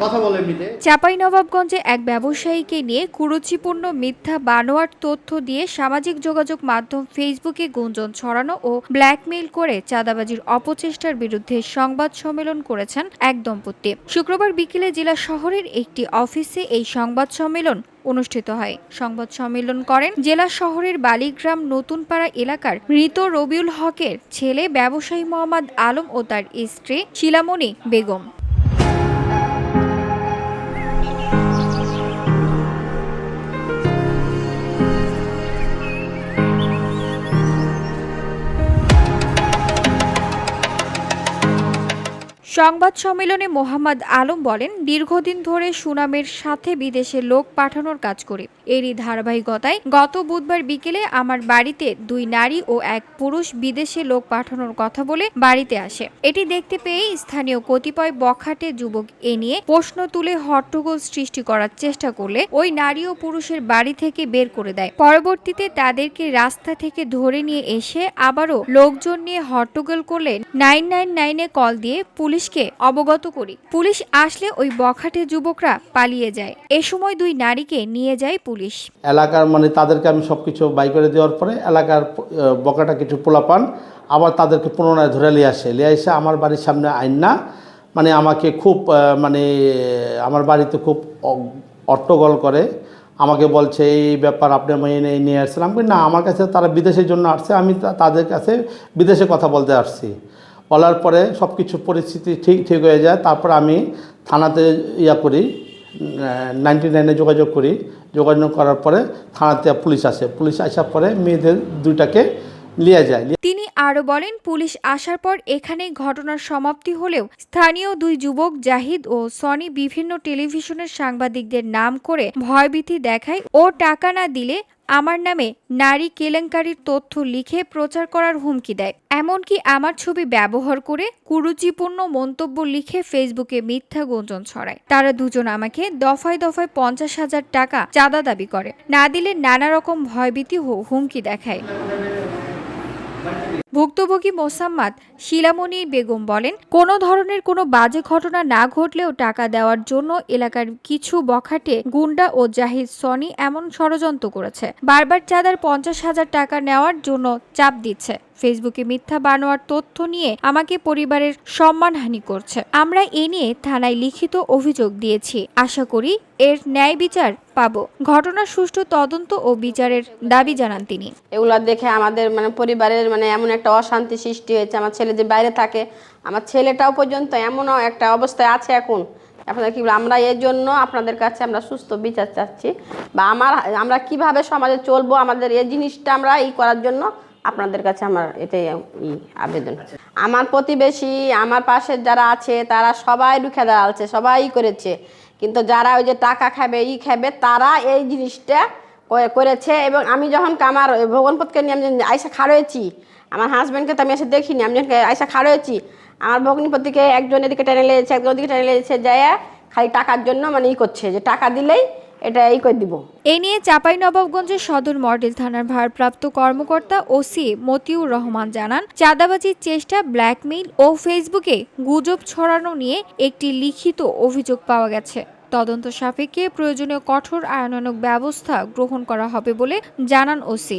কথা চাঁপাইনবাবগঞ্জে এক ব্যবসায়ীকে নিয়ে কুরুচিপূর্ণ মিথ্যা বানোয়ার তথ্য দিয়ে সামাজিক যোগাযোগ মাধ্যম ফেসবুকে গুঞ্জন ছড়ানো ও ব্ল্যাকমেইল করে চাঁদাবাজির অপচেষ্টার বিরুদ্ধে সংবাদ সম্মেলন করেছেন এক দম্পতি। শুক্রবার বিকেলে জেলা শহরের একটি অফিসে এই সংবাদ সম্মেলন অনুষ্ঠিত হয়। সংবাদ সম্মেলন করেন জেলা শহরের বালিগ্রাম নতুনপাড়া এলাকার মৃত রবিউল হকের ছেলে ব্যবসায়ী মোহাম্মদ আলম ও তার স্ত্রী শিলামণি বেগম। সংবাদ সম্মেলনে মোহাম্মদ আলম বলেন, দীর্ঘদিন ধরে সুনামের সাথে বিদেশে লোক পাঠানোর কাজ করি। এরই ধারাবাহিকতায় গত বুধবার বিকেলে আমার বাড়িতে দুই নারী ও এক পুরুষ বিদেশে লোক পাঠানোর কথা বলে বাড়িতে আসে। এটি দেখতে পেয়ে স্থানীয় কতিপয় বখাটে যুবক এ নিয়ে প্রশ্ন তুলে হট্টগোল সৃষ্টি করার চেষ্টা করলে ওই নারী ও পুরুষের বাড়ি থেকে বের করে দেয়। পরবর্তীতে তাদেরকে রাস্তা থেকে ধরে নিয়ে এসে আবারও লোকজন নিয়ে হট্টগোল করলে নাইন নাইন নাইনে কল দিয়ে পুলিশকে অবগত করি। পুলিশ আসলে ওই বখাটে যুবকরা পালিয়ে যায়। এ সময় দুই নারীকে নিয়ে যায় পুলিশ। এলাকার মানে তাদেরকে আমি সব কিছু বাই করে দেওয়ার পরে এলাকার বকাটা কিছু পোলা পান আবার তাদেরকে পুনরায় ধরে নিয়ে আসে। নিয়ে এসে আমার বাড়ির সামনে আইন না মানে আমাকে খুব মানে আমার বাড়িতে খুব অট্টগোল করে। আমাকে বলছে এই ব্যাপার আপনি মেয়ে নিয়ে বলি, না আমার কাছে তারা বিদেশের জন্য আসছে আমি তাদের কাছে বিদেশে কথা বলতে আসছি। বলার পরে সব কিছু পরিস্থিতি ঠিক ঠিক হয়ে যায়। তারপর আমি থানাতে ইয়া করি নাইনটি নাইনে যোগাযোগ করি। যোগাযোগ করার পরে থানাতে পুলিশ আসে। পুলিশ আসার পরে মেয়েদের দুইটাকে নিয়ে যায়। তিনি আরও বলেন, পুলিশ আসার পর এখানে ঘটনার সমাপ্তি হলেও স্থানীয় দুই যুবক জাহিদ ও সনি বিভিন্ন টেলিভিশনের সাংবাদিকদের নাম করে ভয়ভীতি দেখায় ও টাকা না দিলে আমার নামে নারী কেলেঙ্কারির তথ্য লিখে প্রচার করার হুমকি দেয়। এমনকি আমার ছবি ব্যবহার করে কুরুচিপূর্ণ মন্তব্য লিখে ফেসবুকে মিথ্যা গুঞ্জন ছড়ায়। তারা দুজন আমাকে দফায় দফায় পঞ্চাশ হাজার টাকা চাঁদা দাবি করে। না দিলে নানা রকম ভয়ভীতি হুমকি দেখায়। ভুক্তভোগী মোসাম্মাদ শিলামণি বেগম বলেন, কোনো ধরনের কোনো বাজে ঘটনা না ঘটলেও টাকা দেওয়ার জন্য এলাকার কিছু বখাটে গুন্ডা ও জাহিদ সনি এমন ষড়যন্ত্র করেছে। বারবার চাঁদার পঞ্চাশ হাজার টাকা নেওয়ার জন্য চাপ দিচ্ছে। ফেসবুকে মিথ্যা বানোয়ার তথ্য নিয়ে আমাকে পরিবারের সম্মানহানি করছে। আমরা এ নিয়ে থানায় লিখিত অভিযোগ দিয়েছি। আশা করি এর ন্যায় বিচার পাবো। ঘটনার সুষ্ঠু তদন্ত ও বিচারের দাবি জানান তিনি। এগুলো দেখে আমাদের মানে পরিবারের মানে এমন একটা অশান্তি সৃষ্টি হয়েছে, আমার ছেলে যে বাইরে থাকে, আমার ছেলেটাও পর্যন্ত এমনও একটা অবস্থায় আছে এখন। আপনাদের কি আমরা এর জন্য আপনাদের কাছে আমরা সুস্থ বিচার চাচ্ছি বা আমার, আমরা কীভাবে সমাজে চলবো, আমাদের এই জিনিসটা আমরা ই করার জন্য আপনাদের কাছে আমার এটাই ই আবেদন। আমার প্রতিবেশী, আমার পাশে যারা আছে, তারা সবাই রুখে দাঁড়াচ্ছে, সবাই করেছে। কিন্তু যারা ওই যে টাকা খাবে, ই খাবে, তারা এই জিনিসটা করেছে এবং আমি যখন আমার ভগনপতকে নিয়ে আমি আইসা খাড়য়েছি আমার হাজব্যান্ডকে তো আমি এসে দেখিনি, আমি আইসা খাড়য়েছি আমার ভগ্নিপতিকে একজন এদিকে টেনে লেগেছে একজন ওদিকে টেনে লেগেছে যায় খালি টাকার জন্য মানে ই করছে, যে টাকা দিলেই এটা এই করে দিব। এ নিয়ে চাঁপাইনবাবগঞ্জের সদর মডেল থানার ভারপ্রাপ্ত কর্মকর্তা ওসি মতিউর রহমান জানান, চাঁদাবাজির চেষ্টা, ব্ল্যাকমেইল ও ফেসবুকে গুজব ছড়ানো নিয়ে একটি লিখিত অভিযোগ পাওয়া গেছে। তদন্ত সাপেক্ষে প্রয়োজনীয় কঠোর আইনানুগ ব্যবস্থা গ্রহণ করা হবে বলে জানান OC.